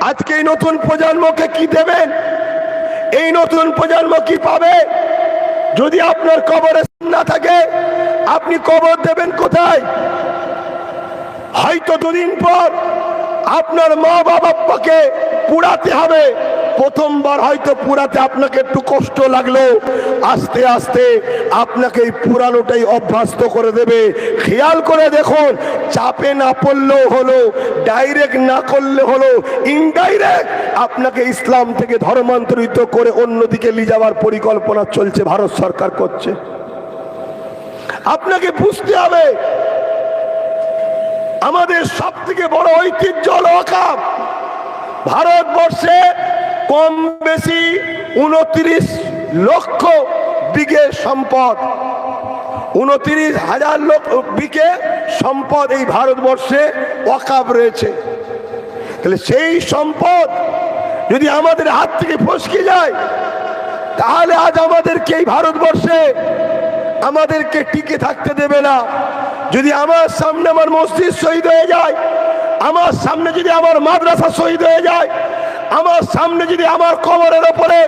আজকে এই নতুন প্রজন্মকে কি দেবেন? এই নতুন প্রজন্ম কি পাবে? যদি আপনার কবরে না থাকে, আপনি কবর দেবেন কোথায়? হয়তো দুদিন পর আপনার মা বাবাকে পুরাতে হবে। প্রথমবার হয়তো পুরাতে আপনাকে একটু কষ্ট লাগল। আস্তে আস্তে আপনাকে এই পুরানোটাই অভ্যস্ত করে দেবে। খেয়াল করে দেখুন, চাপে না পড়লেও হলো ডাইরেক্ট না করলে হলো ইনডাইরেক্ট আপনাকে ইসলাম থেকে ধর্মান্তরিত করে অন্যদিকে নিয়ে যাওয়ার পরিকল্পনা চলছে, ভারত সরকার করছে। আপনাকে বুঝতে হবে, আমাদের সব থেকে বড় ঐতিহ্য হলো ভারতবর্ষে কম বেশি উনত্রিশ লক্ষ বিঘে সম্পদ। উনত্রিশ হাজার লোক বিঘে সম্পদ এই ভারতবর্ষে অকাপ রয়েছে। তাহলে সেই সম্পদ যদি আমাদের হাত থেকে ফসকে যায়, তাহলে আজ আমাদেরকে এই ভারতবর্ষে আমাদেরকে টিকে থাকতে দেবে না। যদি আমার সামনে আমার মসজিদ শহীদ হয়ে যায়, আমার সামনে যদি আমার মাদ্রাসা শহীদ হয়ে যায় আমার সামনে যদি আমার কবরের ওপরে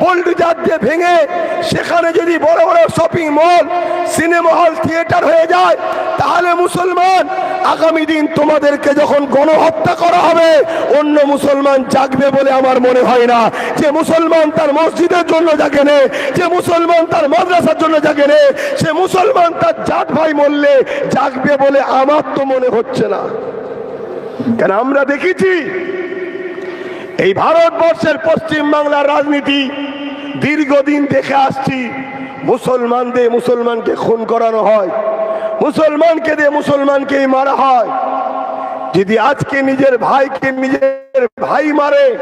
বোল্ডুজার দিয়ে ভেঙে সেখানে যদি বড় বড় shopping mall cinema hall theatre হয়ে যায়, তাহলে মুসলমান আগামী দিন তোমাদেরকে যখন গণহত্যা করা হবে, অন্য মুসলমান জাগবে বলে আমার মনে হয় না। যে মুসলমান তার মসজিদের জন্য জাগে নে, যে মুসলমান তার মাদ্রাসার জন্য জাগে নে, সে মুসলমান তার জাত ভাই মরলে জাগবে বলে আমার তো মনে হচ্ছে না। কেন আমরা দেখেছি এই ভারতবর্ষের পশ্চিম বাংলার রাজনীতি দীর্ঘদিন দেখে আসছি। মুসলমানদের মুসলমানকে খুন করানো হয়। মুসলমানকে দিয়ে মুসলমানকেই মারা হয়। যদি আজকে নিজের ভাইকে নিজের ভাই মারে,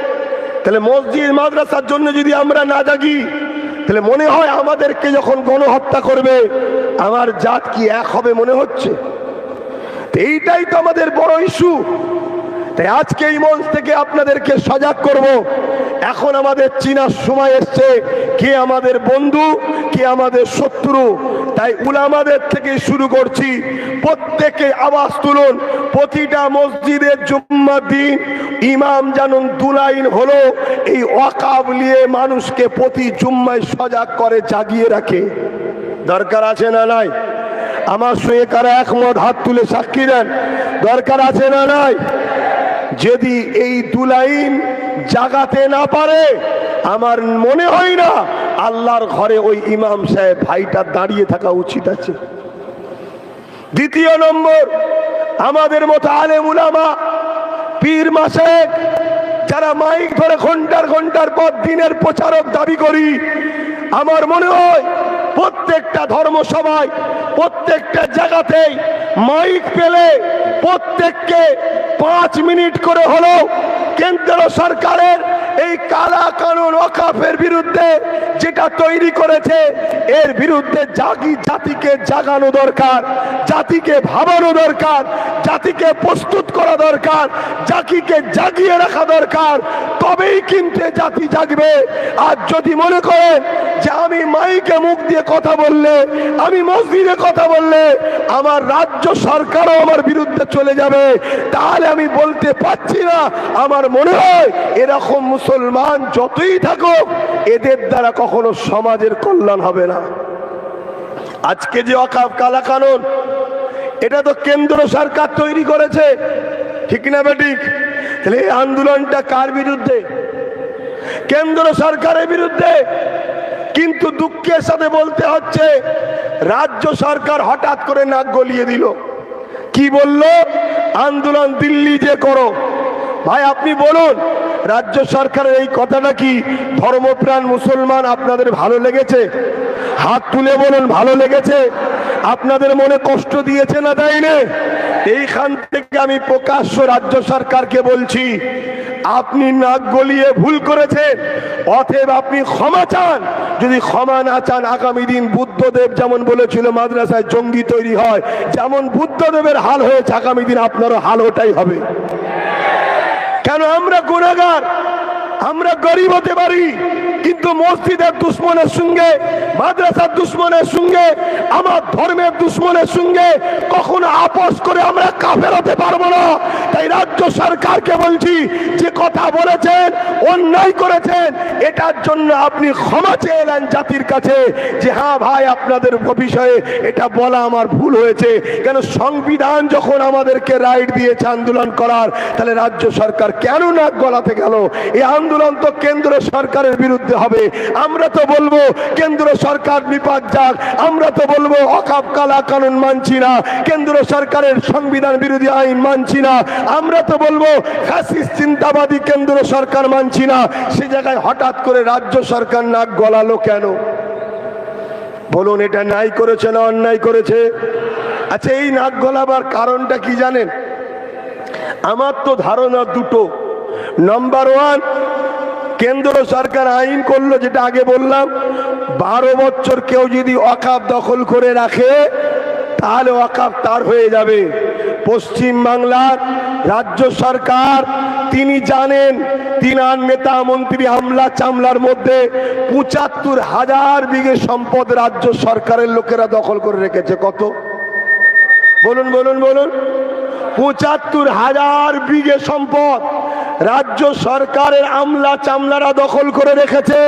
তাহলে মসজিদ মাদ্রাসার জন্য যদি আমরা না জাগি, তাহলে মনে হয় আমাদেরকে যখন গণহত্যা করবে, আমার জাত কি এক হবে মনে হচ্ছে? এইটাই তো আমাদের বড় ইস্যু তাই আজকে এই মঞ্চ থেকে আপনাদেরকে সজাগ করব। এখন আমাদের চিনার সময় এসছে। কে আমাদের বন্ধু, কে আমাদের শত্রু? তাই উলামাদের থেকে শুরু করছি। প্রত্যেকে আওয়াজ তুলুন। প্রতিটা মসজিদের জুম্মা দিন ইমাম জানুন দুলাইন হলো, এই ওয়াকাব নিয়ে মানুষকে প্রতি জুম্মায় সজাগ করে জাগিয়ে রাখে। দরকার আছে না নাই? আমার সঙ্গে কারা একমত? হাত তুলে সাক্ষী দেন। দরকার আছে না নাই? যদি এই দুলাইন জাগাতে না পারে, আমার মনে হয় না আল্লাহর ঘরে ওই ইমাম সাহেব ভাইটা দাঁড়িয়ে থাকা উচিত আছে। দ্বিতীয় নম্বর, আমাদের মতো আলেম উলামা, পীর মাসেক, যারা মাইক ধরে ঘণ্টার ঘণ্টার পর দিনের প্রচারক দাবি করি, আমার মনে হয় প্রত্যেকটা ধর্মসভায় প্রত্যেকটা জায়গাতেই মাইক পেলে প্রত্যেককে পাঁচ মিনিট করে হলেও কেন্দ্র সরকারের এই কালা কানুন অকাফের বিরুদ্ধে যেটা তৈরি করেছে, এর বিরুদ্ধে জাগি জাতিকে জাগানো দরকার, জাতিকে ভাবানো দরকার, জাতিকে প্রস্তুত করা দরকার, জাতিকে জাগিয়ে রাখা দরকার। তবেই কিন্তু জাতি জাগবে। আর যদি মনে করেন যে আমি মাইকে মুখ দিয়ে কথা বললে, আমি মসজিদে কথা বললে আমার রাজ্য সরকারও আমার বিরুদ্ধে চলে যাবে। তাহলে আমি বলতে পারছি না, আমার মনে হয় এরকম মুসলমান যতই থাকুক, এদের দ্বারা কখনো সমাজের কল্যাণ হবে না। আজকে যে অকাপ কালা কানুন এটা তো কেন্দ্র সরকার তৈরি করেছে। ঠিক না বেটিক তাহলে এই আন্দোলনটা কার বিরুদ্ধে? কেন্দ্র সরকারের বিরুদ্ধে? কিন্তু দুঃখের সাথে বলতে হচ্ছে, রাজ্য সরকার হঠাৎ করে নাক গলিয়ে দিল। কি বলল? আন্দোলন দিল্লি যে করো। ভাই, আপনি বলুন, রাজ্য সরকারের এই কথাটা কি ধর্মপ্রাণ মুসলমান আপনাদের ভালো লেগেছে? হাত তুলে বলুন, ভালো লেগেছে? আপনাদের মনে কষ্ট দিয়েছে না তাই এইখান থেকে আমি প্রকাশ্য রাজ্য সরকারকে বলছি আপনি নাক গলিয়ে ভুল করেছেন। অতএব আপনি ক্ষমা চান। যদি ক্ষমা না চান, আগামী দিন বুদ্ধদেব যেমন বলেছিল, মাদ্রাসায় জঙ্গি তৈরি হয়, যেমন বুদ্ধদেবের হাল হয়েছে, আগামী দিন আপনারও হাল ওটাই হবে। কেন আমরা গুণাগার? আমরা গরিব হতে পারি, কিন্তু মসজিদের দুশ্মনের সঙ্গে, মাদ্রাসার দুশ্মনের সঙ্গে, আমার ধর্মের দুশ্মনের সঙ্গে কখনো আপোষ করে আমরা কাফের হতে পারব না। তাই রাজ্য সরকারকে বলছি, যে কথা বলেছেন, অন্যায় করেছেন, এটার জন্য আপনি ক্ষমা চেয়ে এলেন জাতির কাছে, যে হ্যাঁ ভাই, আপনাদের বিষয়ে এটা বলা আমার ভুল হয়েছে। কেন সংবিধান যখন আমাদেরকে রাইট দিয়েছে আন্দোলন করার, তাহলে রাজ্য সরকার কেন নাক গলাতে গেল? এই আন্দোলন তো কেন্দ্র সরকারের বিরুদ্ধে হবে। আমরা তো বলব, কেন্দ্র সরকার নিপাত যাক। আমরা তো বলব, অকাপ কালা কানুন মানছি না। কেন্দ্র সরকারের সংবিধান বিরোধী আইন মানছি না। আমরা তো বলব ফ্যাসিস্ট চিন্তাবাদী কেন্দ্র সরকার মানছি না। সে জায়গায় হঠাৎ করে রাজ্য সরকার নাক গলালো কেন? বলুন, এটা নাই করেছে না অন্যায় করেছে? আচ্ছা এই নাক গলাবার কারণটা কি জানেন? আমার তো ধারণা দুটো। নাম্বার ওয়ান কেন্দ্র সরকার আইন করল, যেটা আগে বললাম, বারো বছর কেউ যদি অকাপ দখল করে রাখে, তাহলে অকাপ তার হয়ে যাবে। পশ্চিম বাংলার রাজ্য সরকার, তিনি জানেন তিনার নেতা মন্ত্রী হামলা চামলার মধ্যে পঁচাত্তর হাজার বিঘে সম্পদ রাজ্য সরকারের লোকেরা দখল করে রেখেছে। কত? বলুন বলুন বলুন। পঁচাত্তর হাজার বিঘে সম্পদ রাজ্য সরকারের আমলা চামলারা দখল করে রেখেছে।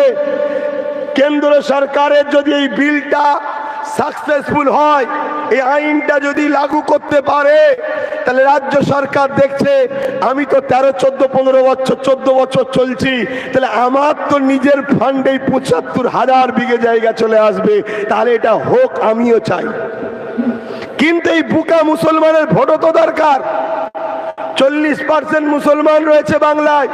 কেন্দ্র সরকারের যদি এই বিলটা সাকসেসফুল হয়, এই আইনটা যদি লাগু করতে পারে তাহলে রাজ্য সরকার দেখছে, আমি তো তেরো, চোদ্দ, পনেরো বছর, চোদ্দ বছর চলছি, তাহলে আমার তো নিজের ফান্ডেই পঁচাত্তর হাজার বিঘে জায়গা চলে আসবে, তাহলে এটা হোক, আমিও চাই। কিন্তু এই বুকা মুসলমানের ভোটও তো দরকার। চল্লিশ পার্সেন্ট মুসলমান রয়েছে বাংলায়।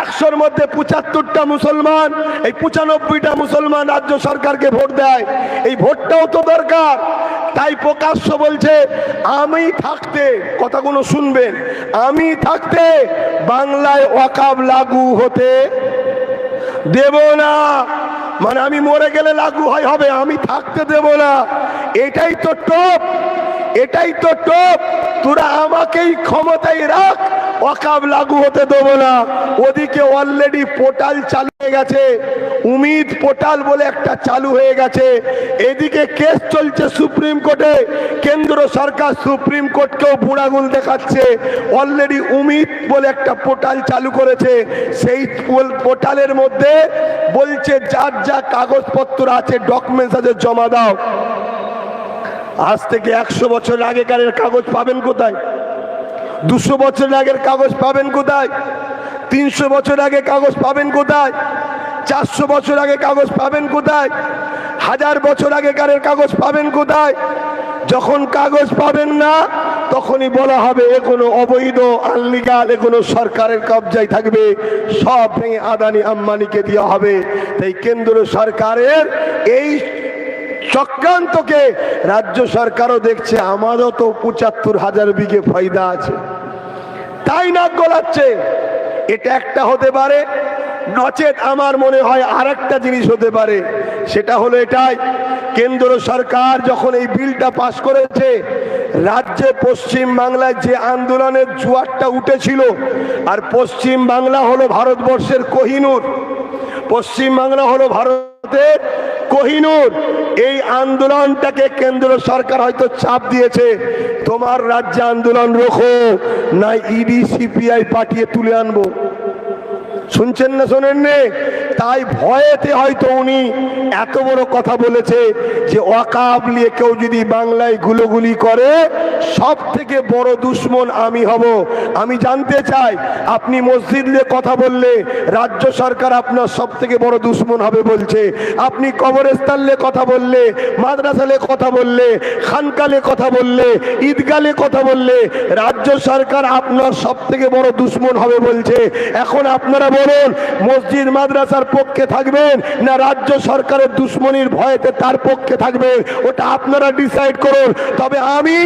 একশোর মধ্যে পঁচাত্তরটা মুসলমান, এই পঁচানব্বইটা মুসলমান রাজ্য সরকারকে ভোট দেয়। এই ভোটটাও তো দরকার। তাই প্রকাশ্য বলছে, আমি থাকতে, কথাগুলো শুনবেন, আমি থাকতে বাংলায় ওয়াকাব লাগু হতে দেব না। মানে আমি মরে গেলে লাগু হয়, হবে, আমি থাকতে দেব না। এটাই তো টপ, এটাই তো টপ। তোরা আমাকেই ক্ষমতায় রাখ। অকাব লাগু হতে দেবো না। ওদিকে অলরেডি পোর্টাল চালু হয়ে গেছে। উমিদ পোর্টাল বলে একটা চালু হয়ে গেছে। এদিকে কেস চলছে সুপ্রিম কোর্টে। কেন্দ্র সরকার সুপ্রিম কোর্টকেও বুড়াগুল দেখাচ্ছে। অলরেডি উমিদ বলে একটা পোর্টাল চালু করেছে। সেই পোর্টালের মধ্যে বলছে, যার যা কাগজপত্র আছে ডকুমেন্টস আছে, জমা দাও। আজ থেকে একশো বছর আগেকারের কাগজ পাবেন কোথায়? দুশো বছর আগের কাগজ পাবেন কোথায়? তিনশো বছর আগে কাগজ পাবেন কোথায়? চারশো বছর আগে কাগজ পাবেন কোথায়? হাজার বছর আগেকারের কাগজ পাবেন কোথায়? যখন কাগজ পাবেন না, তখনই বলা হবে, এ কোনো অবৈধ, আনলিগাল, এ কোনো সরকারের কবজায় থাকবে। সব ভেঙে আদানি আম্বানিকে দেওয়া হবে। তাই কেন্দ্র সরকারের এই চক্রান্তকে রাজ্য সরকারও দেখছে, আমারও তো পঁচাত্তর হাজার বিঘে ফায়দা আছে। তাই নাক গলাচ্ছে। এটা একটা হতে পারে, নচেত আমার মনে হয় আর একটা জিনিস হতে পারে। সেটা হলো এটাই, কেন্দ্র সরকার যখন এই বিলটা পাশ করেছে, রাজ্যে পশ্চিম বাংলায় যে আন্দোলনের জোয়ারটা উঠেছিল, আর পশ্চিম বাংলা হলো ভারতবর্ষের কোহিনুর, পশ্চিম বাংলা হলো ভারতের কোহিনুর, এই আন্দোলনটাকে কেন্দ্র সরকার হয়তো চাপ দিয়েছে। তোমার রাজ্যে আন্দোলন রোখো, না ইডি সিপিআই পাঠিয়ে তুলে আনব। শুনছেন না শোনেন নে তাই ভয়েতে হয়তো উনি এত বড় কথা বলেছে যে অকাব নিয়ে কেউ যদি বাংলায় গুলোগুলি করে সব থেকে বড় দুশ্মন আমি হব। আমি জানতে চাই, আপনি মসজিদ নিয়ে কথা বললে রাজ্য সরকার আপনার সব থেকে বড় দুশ্মন হবে বলছে। আপনি কবরস্থান নিয়ে কথা বললে মাদ্রাসালে কথা বললে খানকালে কথা বললে ঈদগালে কথা বললে, রাজ্য সরকার আপনার সব থেকে বড় দুশ্মন হবে বলছে। এখন আপনারা বলুন, মসজিদ মাদ্রাসার পক্ষে থাকবেন না রাজ্য সরকারের দুশ্মনির ভয়েতে তার পক্ষে থাকবেন? ওটা আপনারা ডিসাইড করুন। তবে আমি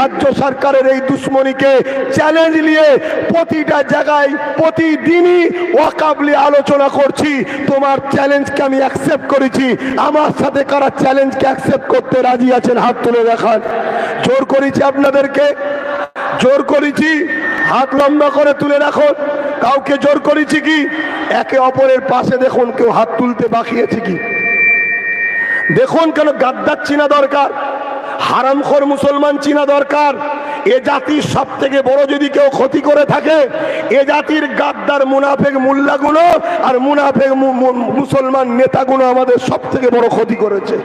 রাজ্য সরকারের এই দুশ্মনীকে চ্যালেঞ্জ নিয়ে প্রতিটা জায়গায়, প্রতিদিনই ওয়াকাবলি আলোচনা করছি। তোমার চ্যালেঞ্জকে আমি অ্যাকসেপ্ট করেছি। আমার সাথে কারা চ্যালেঞ্জকে অ্যাকসেপ্ট করতে রাজি আছেন, হাত তুলে দেখান। জোর করেছি আপনাদেরকে। জোর করেছি। হাত লম্বা করে তুলে রাখুন। কাউকে জোর করেছি কি? একে অপরের পাশে দেখুন কেউ হাত তুলতে বাকিয়েছে কি? দেখুন কেন গাদ্দার চিনা দরকার, হারামখোর মুসলমান চিনা দরকার। এ জাতির সব থেকে বড় যদি কেউ ক্ষতি করে থাকে, এ জাতির গাদ্দার মুনাফেক মোল্লাগুলো আর মুনাফেক মুসলমান নেতাগুলো আমাদের সব থেকে বড় ক্ষতি করেছে।